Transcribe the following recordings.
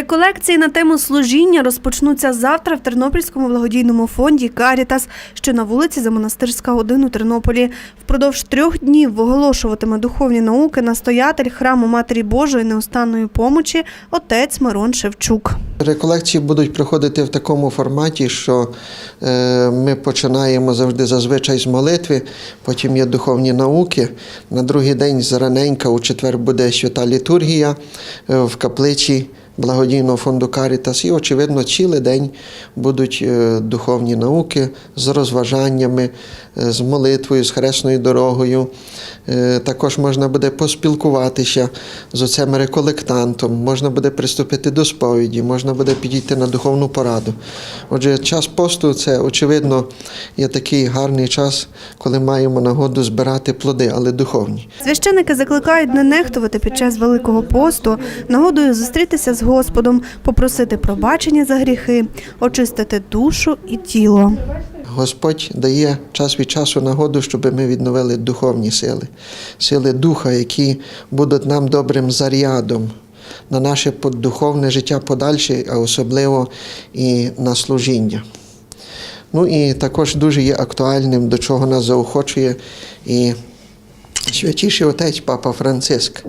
Реколекції на тему служіння розпочнуться завтра в Тернопільському благодійному фонді Карітас, що на вулиці Замонастирська 1 у Тернополі. Впродовж трьох днів виголошуватиме духовні науки настоятель храму Матері Божої неустанної помочі отець Мирон Шевчук. Реколекції будуть проходити в такому форматі, що е, ми починаємо завжди зазвичай з молитви, потім є духовні науки. На другий день зраненька, у четвер буде свята літургія е, в капличі благодійного фонду Карітас. І, очевидно, цілий день будуть е, духовні науки з розважаннями, е, з молитвою, з хресною дорогою. Е, Також можна буде поспілкуватися з оцем реколектантом, можна буде приступити до сповіді, можна буде підійти на духовну пораду. Отже, час посту це, очевидно, є такий гарний час, коли маємо нагоду збирати плоди, але духовні. Священники закликають не нехтувати під час Великого посту, нагодою зустрітися з Господом, попросити пробачення за гріхи, очистити душу і тіло. Господь дає час від часу нагоду, щоб ми відновили духовні сили, сили духа, які будуть нам добрим зарядом на наше духовне життя подальше, а особливо і на служіння. Ну і також дуже є актуальним, до чого нас заохочує і святіший отець Папа Франциск,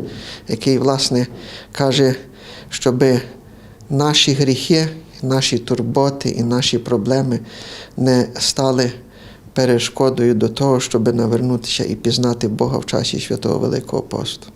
який, власне, каже, щоб наші гріхи, наші турботи і наші проблеми не стали перешкодою до того, щоб навернутися і пізнати Бога в часі святого Великого посту.